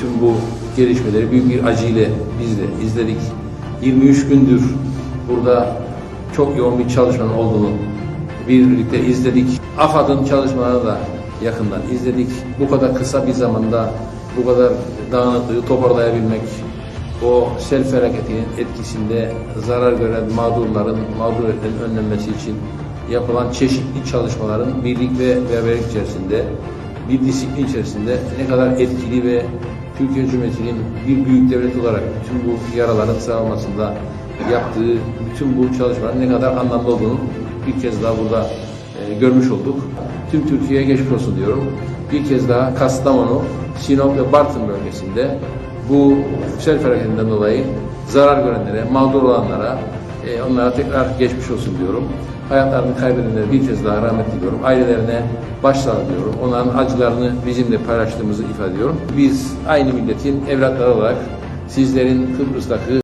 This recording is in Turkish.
bütün bu gelişmeleri büyük bir acıyla biz de izledik. 23 gündür burada çok yoğun bir çalışmanın olduğunu birlikte izledik. AFAD'ın çalışmalarını da yakından izledik. Bu kadar kısa bir zamanda bu kadar dağınıklığı toparlayabilmek, o sel felaketinin etkisinde zarar gören mağdurların mağduriyetlerin önlenmesi için yapılan çeşitli çalışmaların birlik ve beraberlik içerisinde bir disiplin içerisinde ne kadar etkili ve Türkiye Cumhuriyeti'nin bir büyük devlet olarak bütün bu yaraların sağlanmasında yaptığı bütün bu çalışmaların ne kadar anlamlı olduğunu bir kez daha burada e, görmüş olduk. Tüm Türkiye'ye geçmiş olsun diyorum. Bir kez daha Kastamonu, Sinop ve Bartın bölgesinde bu sel felaketinden dolayı zarar görenlere, mağdur olanlara, e, onlara tekrar geçmiş olsun diyorum. Hayatlarını kaybedenlere bir kez daha rahmet diliyorum. Ailelerine başsağlığı diliyorum. Onların acılarını bizimle paylaştığımızı ifade ediyorum. Biz aynı milletin evlatları olarak sizlerin Kıbrıs'taki